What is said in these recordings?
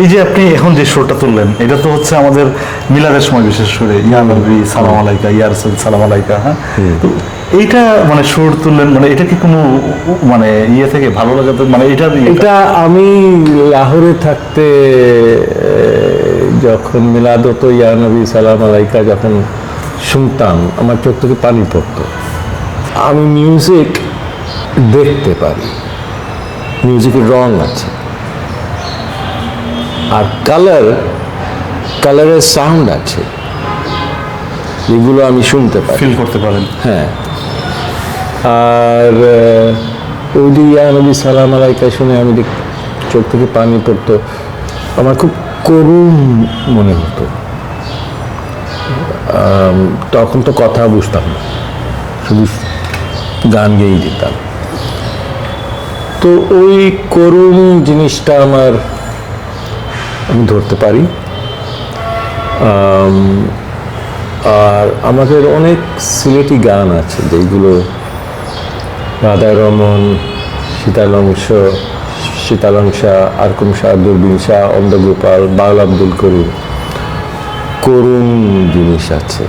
এই যে আপনি এখন যে সুরটা তুললেন এটা তো হচ্ছে আমাদের মিলাদের সময় বিশেষ করে ইয়া নবী সালাম আলাইকা ইয়া রসুল সালাম আলাইকা হ্যাঁ? তো এইটা মানে সুর তুললেন মানে এটা কি কোনো মানে ইয়ে থেকে ভালো লাগাতে মানে এটা এটা আমি লাহোরে থাকতে যখন মিলাদ হতো ইয়া নবী সালাম আলাইকা যখন শুনতাম আমার চোখ থেকে পানি পড়তো। আমি মিউজিক দেখতে পারি। মিউজিকের রং আছে। আর কালার কালারের সাউন্ড আছে। যেগুলো আমি শুনতে পারি। ফিল করতে পারেন। হ্যাঁ। আর ওই যে ইয়া নবী সালাম আলাইকা শুনে আমি চোখ থেকে পানি পড়তো। আমার খুব করুণ মনে হতো। তখন তো কথা বুঝতাম না। শুধু গান গেয়েই যেতাম। তো ওই করুণ জিনিসটা আমার আমি ধরতে পারি। আর আমাদের অনেক সিলেটি গান আছে, যেগুলো রাধা রমন শীতালংশ শীতালংসা আরকুম শাহ, দুর্বিন শাহ অন্ধগোপাল বাউল আব্দুল করিম, করুণ জিনিস আছে।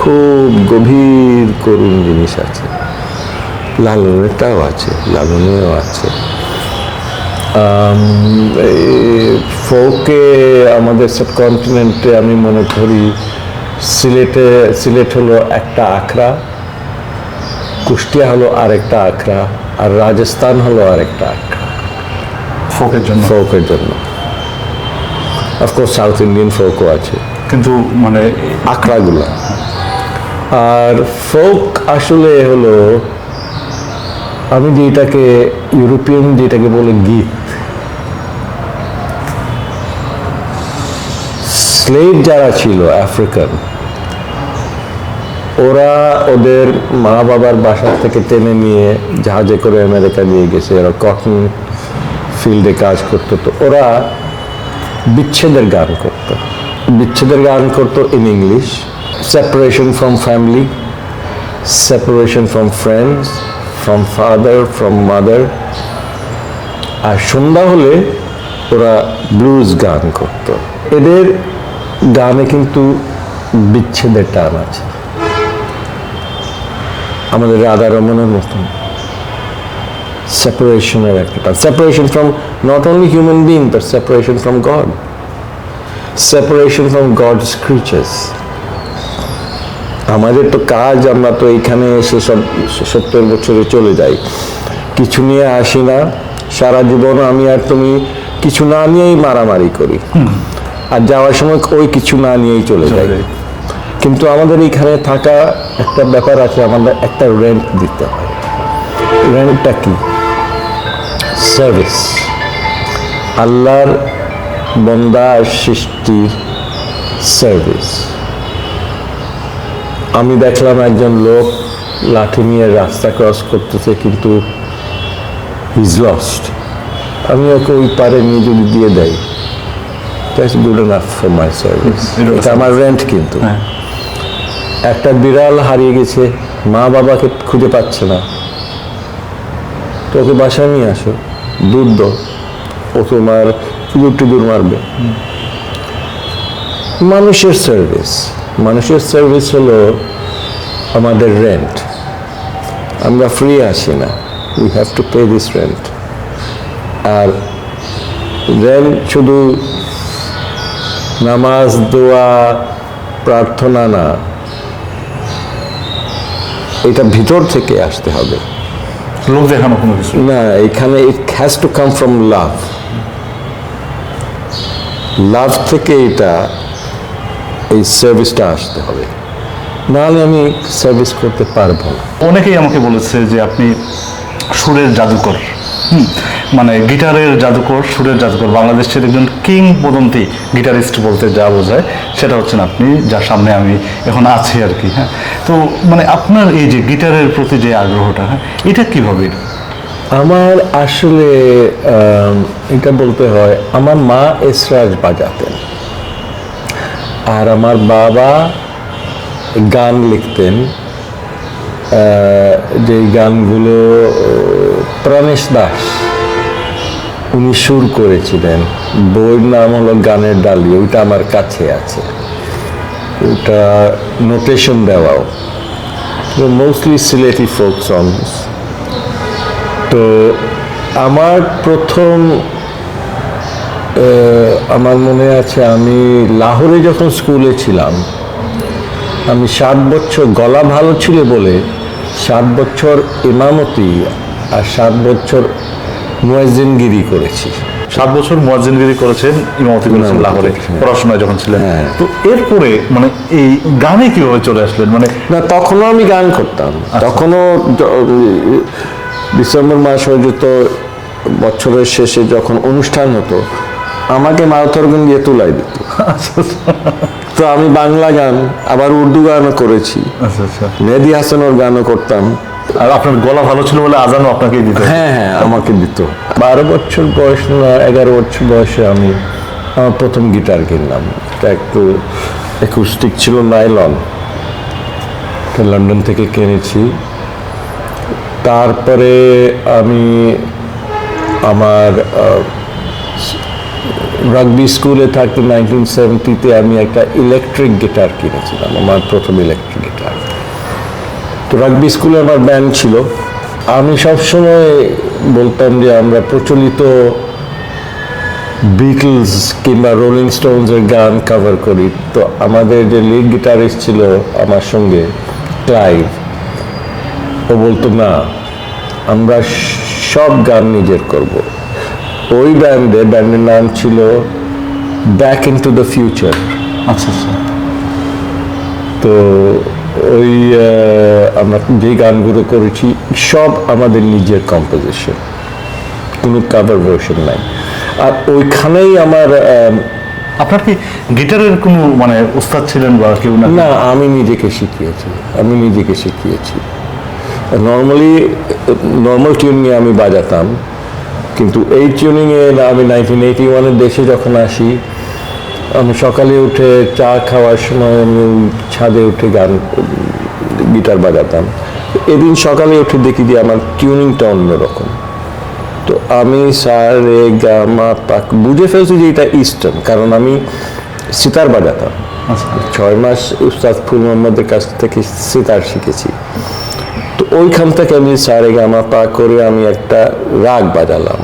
খুব গভীর করুণ জিনিস আছে। লালনেরটাও আছে, লালনেও আছে। ফোকে আমাদের সাবকন্টিনেন্টে আমি মনে করি সিলেটে সিলেট হলো একটা আখড়া কুষ্টিয়া হলো আরেকটা আখড়া আর রাজস্থান হলো আরেকটা আখড়া। ফোকের জন্য। ফোকের জন্য। অফকোর্স সাউথ ইন্ডিয়ান ফোকও আছে। কিন্তু মানে আখড়াগুলো। আর ফোক আসলে হলো আমি যেটাকে ইউরোপিয়ান যেটাকে বলে গীত স্লেভ যারা ছিল আফ্রিকান, ওরা ওদের মা বাবার বাসা থেকে টেনে নিয়ে জাহাজে করে আমেরিকা নিয়ে গেছে, ওরা কটন ফিল্ডে কাজ করতো। তো ওরা বিচ্ছেদের গান করতো। বিচ্ছেদের গান করতো in English separation from family separation from friends from father from mother আর সন্ধ্যা হলে ওরা ব্লুজ গান করত। এদের গানে কিন্তু বিচ্ছেদের টান আছে। আমাদের রাধা রমনের মতন। সেপারেশনের একটা টান। Separation from not only human being but separation from God separation from God's creatures আমাদের তো কাজ আমরা তো এইখানে এসে সব সত্তর বছরে চলে যাই। কিছু নিয়ে আসি না। সারা জীবন আমি আর তুমি কিছু না নিয়েই মারামারি করি। আর যাওয়ার সময় ওই কিছু না নিয়েই চলে যাই। কিন্তু আমাদের এইখানে থাকা একটা ব্যাপার আছে আমাদের একটা রেন্ট দিতে হয়। রেন্টটা কি? সার্ভিস আল্লাহর বন্দা সৃষ্টির সার্ভিস আমি দেখলাম একজন লোক লাঠি নিয়ে রাস্তা ক্রস করতেছে কিন্তু ইজ লস্ট আমি ওকে ওই পারে নিয়ে যদি দিয়ে দেয় that's good enough for my service এটা আমার রেন্ট কিন্তু। হ্যাঁ। একটা বিড়াল হারিয়ে গেছে মা বাবাকে খুঁজে পাচ্ছে না। তো ওকে বাসায় নিয়ে আসো দুধ দো ও তোমার ইঁদুর টিঁদুর মারবে। মানুষের সার্ভিস মানুষের সার্ভিস হলো আমাদের রেন্ট আমরা ফ্রি আসি না। We have to pay this rent R rent শুধু নামাজ দোয়া প্রার্থনা না এটা ভিতর থেকে আসতে হবে। লোক দেখানো কোনো কিছু? না এখানে it has to come from love love থেকে এটা এই সার্ভিসটা আসতে হবে। নাহলে আমি সার্ভিস করতে পারব না। অনেকেই আমাকে বলেছে যে আপনি সুরের জাদুকর হুম, মানে গিটারের জাদুকর সুরের জাদুকর। বাংলাদেশের একজন কিং বদন্তি গিটারিস্ট বলতে যা বোঝায় সেটা হচ্ছেন আপনি যার সামনে আমি এখন আছি আর কি হ্যাঁ। তো মানে আপনার এই যে গিটারের প্রতি যে আগ্রহটা হ্যাঁ এটা কীভাবে? আমার আসলে এটা বলতে হয় আমার মা এসরাজ বাজাতেন। আর আমার বাবা গান লিখতেন যে গানগুলো প্রাণেশ দাস, উনি সুর করেছিলেন। বইয়ের নাম হলো গানের ডালি, ওইটা আমার কাছে আছে। ওটা নোটেশন দেওয়াও। মোস্টলি সিলেটি ফোক সংস তো আমার প্রথম আমার মনে আছে আমি লাহোরে যখন স্কুলে ছিলাম আমি সাত বছর গলা ভালো ছিল বলে সাত বছর ইমামতি আর সাত বছর মুয়াজ্জিনগিরি করেছি। সাত বছর মুয়াজ্জিনগিরি করেছেন ইমামতি করেছেন লাহোরে। পড়াশোনায় যখন ছিলেন। হ্যাঁ। তো এরপরে মানে এই গানে কীভাবে চলে আসলেন? মানে না তখনও আমি গান করতাম। তখনও ডিসেম্বর মাস হয়ে যেত বছরের শেষে যখন অনুষ্ঠান হতো আমাকে মারুতরগুন দিয়ে তুলাই দিত। তো আমি বাংলা গান আবার উর্দু গানও করেছি। আচ্ছা আচ্ছা। মেহেদি হাসানের গানও করতাম। আর আপনার গলা ভালো ছিল বলে আজানও আপনাকেই দিতে। হ্যাঁ হ্যাঁ আমাকে দিত। বারো বছর বয়স না এগারো বছর বয়সে আমি আমার প্রথম গিটার কিনলাম। এটা একটু একুস্টিক ছিল নাইলন। লন্ডন থেকে কিনেছি। তারপরে আমি আমার রাগবি স্কুলে থাকতে নাইনটিন সেভেন্টিতে আমি একটা ইলেকট্রিক গিটার কিনেছিলাম, আমার প্রথম ইলেকট্রিক গিটার তো রাগবি স্কুলে আমার ব্যান্ড ছিল। আমি সবসময় বলতাম যে আমরা প্রচলিত বিটলস কিংবা রোলিং স্টোনসের গান কভার করি। তো আমাদের যে লিড গিটারিস্ট ছিল আমার সঙ্গে ক্লাইভ ও বলতো, না, আমরা সব গান নিজের করব। ওই ব্যান্ডে ব্যান্ডের নাম ছিল back in to the future আচ্ছা আচ্ছা। তো ওই আমরা যে গানগুলো করেছি সব আমাদের নিজের কম্পোজিশন কোনো কাভার ভার্সন নাই। আর ওইখানেই আমার আপনার কি গিটারের কোনো মানে উস্তাদ ছিলেন বা কেউ না না আমি নিজেকে শিখিয়েছি। আমি নিজেকে শিখিয়েছি। নর্মালি নর্মাল টিউন নিয়ে আমি বাজাতাম। কিন্তু এই টিউনিংয়ে না আমি নাইনটিন এইটি ওয়ানের দেশে যখন আসি আমি সকালে উঠে চা খাওয়ার সময় আমি ছাদে উঠে গান গিটার বাজাতাম। এদিন সকালে উঠে দেখি যে আমার টিউনিংটা অন্যরকম। তো আমি সার রে গা মা পাক বুঝে ফেলছি যে এটা ইস্টার্ন কারণ আমি সিতার বাজাতাম। আচ্ছা। ছয় মাস উস্তাদ ফুল মোহাম্মদের কাছ থেকে সিতার শিখেছি। তো ওইখান থেকে আমি সারে গামা পা করে আমি একটা রাগ বাজালাম।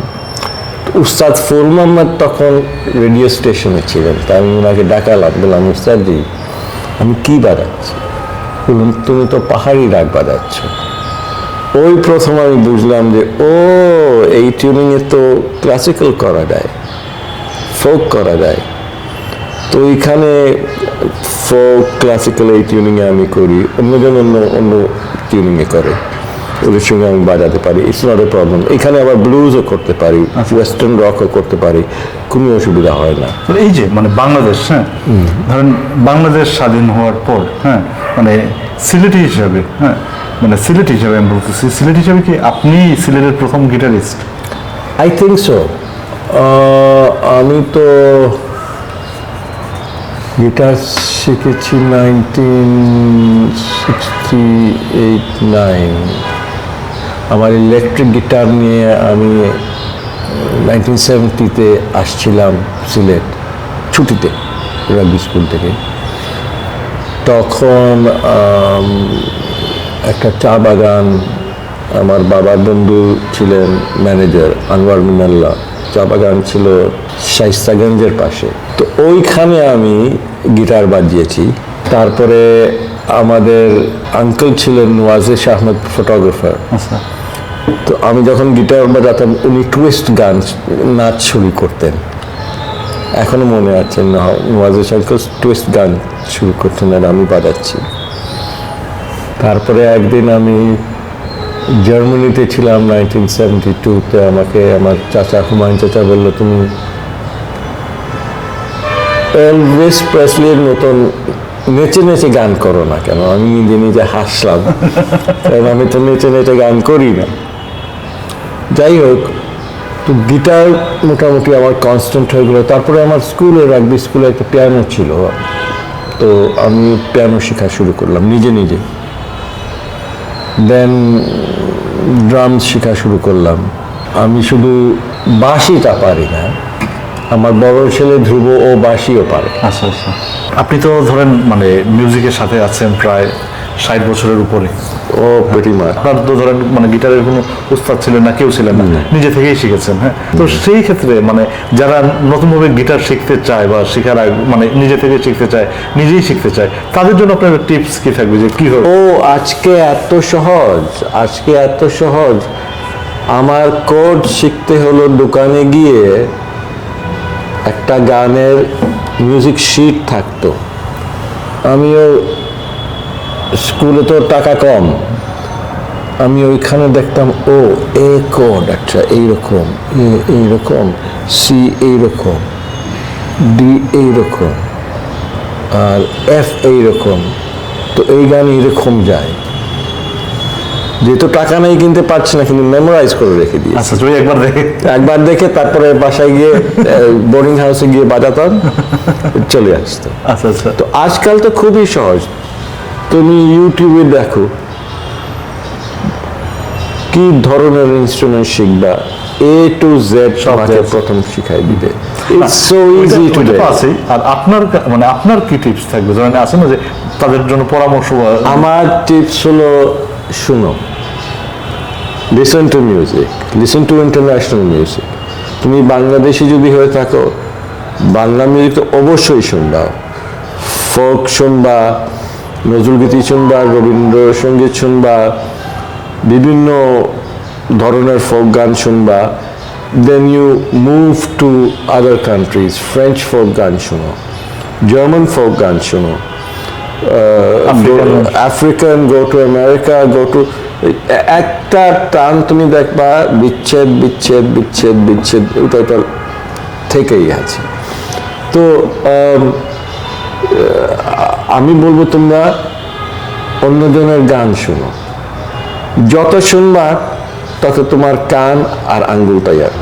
উস্তাদ ফুল মোহাম্মদ তখন রেডিও স্টেশনে ছিলেন। তা আমি ওনাকে ডাকালাম, বললাম উস্তাদজি আমি কি বাজাচ্ছি? বলুন তুমি তো পাহাড়ি রাগ বাজাচ্ছ। ওই প্রথম আমি বুঝলাম যে, ও, এই টিউনিংয়ে তো ক্লাসিক্যাল করা যায় ফোক করা যায়। তো এইখানে ফোক ক্লাসিক্যাল এই টিউনিংয়ে আমি করি অন্যজন অন্য অন্য টিউনিংয়ে করে। ওদের সঙ্গে আমি বাজাতে পারি ইটস নট এ প্রবলেম এখানে আবার ব্লুজও করতে পারি ওয়েস্টার্ন রকও করতে পারি কোনো অসুবিধা হয় না। এই যে মানে বাংলাদেশ হ্যাঁ? ধরেন বাংলাদেশ স্বাধীন হওয়ার পর হ্যাঁ? মানে সিলেটি হিসাবে হ্যাঁ? মানে সিলেট হিসাবে আমি বলতেছি সিলেট হিসাবে কি আপনি সিলেটের প্রথম গিটারিস্ট আই থিঙ্ক সো আমি তো গিটার শিখেছি নাইনটিন সিক্সটি এইট নাইন আমার ইলেকট্রিক গিটার নিয়ে আমি নাইনটিন সেভেন্টিতে আসছিলাম সিলেট, ছুটিতে রাগবি স্কুল থেকে। তখন একটা চা বাগান আমার বাবার বন্ধু ছিলেন ম্যানেজার আনোয়ার মিনাল্লা চা বাগান ছিল শাইস্তাগঞ্জের পাশে। তো ওইখানে আমি গিটার বাজিয়েছি। তারপরে আমাদের আঙ্কেল ছিলেন ওয়াজেশ আহমেদ ফটোগ্রাফার আচ্ছা। তো আমি যখন গিটার বাজাতাম উনি টুইস্ট গান নাচ শুরু করতেন। এখনও মনে আছে নওয়াজের আঙ্কেল টুয়েস্ট গান শুরু করতেন আর আমি বাজাচ্ছি। তারপরে একদিন আমি জার্মানিতে ছিলাম নাইনটিন সেভেন্টি টুতে আমাকে আমার চাচা হুমায়ুন চাচা বলল তুমি এলভিস প্রেসলির মতন নেচে নেচে গান করো না কেন? আমি নিজে নিজে হাসলাম। কারণ আমি তো নেচে নেচে গান করি না। যাই হোক, তো গিটার মোটামুটি আমার কনস্ট্যান্ট হয়ে গেলো। তারপরে আমার স্কুলে রাগবি স্কুলে একটা পিয়ানো ছিল। তো আমি পিয়ানো শেখা শুরু করলাম, নিজে নিজে। দেন ড্রাম শেখা শুরু করলাম। আমি শুধু বাঁশিটা পারি না, আমার বড় ছেলে ধ্রুব ও বাঁশিও পারে। আচ্ছা আচ্ছা। আপনি তো ধরেন মানে মিউজিকের সাথে আছেন প্রায় ষাট বছরের উপরে। ও পেটিমা আপনার তো ধরেন মানে গিটারের কোনো উস্তাদ ছিলেন না কেউ ছিলেন না। নিজে থেকেই শিখেছেন হ্যাঁ? তো সেই ক্ষেত্রে মানে যারা নতুনভাবে গিটার শিখতে চায় বা শেখার মানে নিজে থেকে শিখতে চায় নিজেই শিখতে চায় তাদের জন্য আপনার টিপস কি থাকবে যে কি হবে ও আজকে এত সহজ আজকে এত সহজ। আমার কোড শিখতে হলো দোকানে গিয়ে একটা গানের মিউজিক শিট থাকতো। আমিও স্কুলে তো টাকা কম। আমি ওইখানে দেখতাম, ও, এ কোড আচ্ছা এইরকম, এ এইরকম, সি এইরকম, ডি এইরকম, আর এফ এইরকম। তো এই গান এইরকম যায়। যেহেতু টাকা নেই কিনতে পারছি না কিন্তু মেমোরাইজ করে রেখে দিই আচ্ছা তুই একবার দেখে একবার দেখে তারপরে বাসায় গিয়ে বোর্ডিং হাউসে গিয়ে বাজাতাম চলে আসতো আচ্ছা আচ্ছা। তো আজকাল তো খুবই সহজ। তুমি ইউটিউবে দেখো কি ধরনের ইনস্ট্রুমেন্ট শিখবা এ টু জেড আছে। প্রথম শিখাই দিবে। সো ইজি টু ওইটা আর আপনার মানে আপনার কি টিপস থাকবে? ধরেন আছে না যে তাদের জন্য পরামর্শ আমার টিপস হলো শুনো listen to music listen to international music তুমি বাংলাদেশি যদি হয়ে থাকো, বাংলা মিউজিক তো অবশ্যই শুনবা ফোক শুনবা নজরুলগীতি শুনবা, রবীন্দ্রসঙ্গীত শুনবা, বিভিন্ন ধরনের ফোক গান শুনবা। Then you move to other countries French folk গান শুনো জার্মান ফোক গান শুনো। African go to America go to একটা টান তুমি দেখবা বিচ্ছেদ বিচ্ছেদ বিচ্ছেদ বিচ্ছেদ ওটা ওটা থেকেই আছে। তো আমি বলব তোমরা অন্যজনের গান শোনো। যত শুনবা তত তোমার কান আর আঙ্গুল তৈয়ার।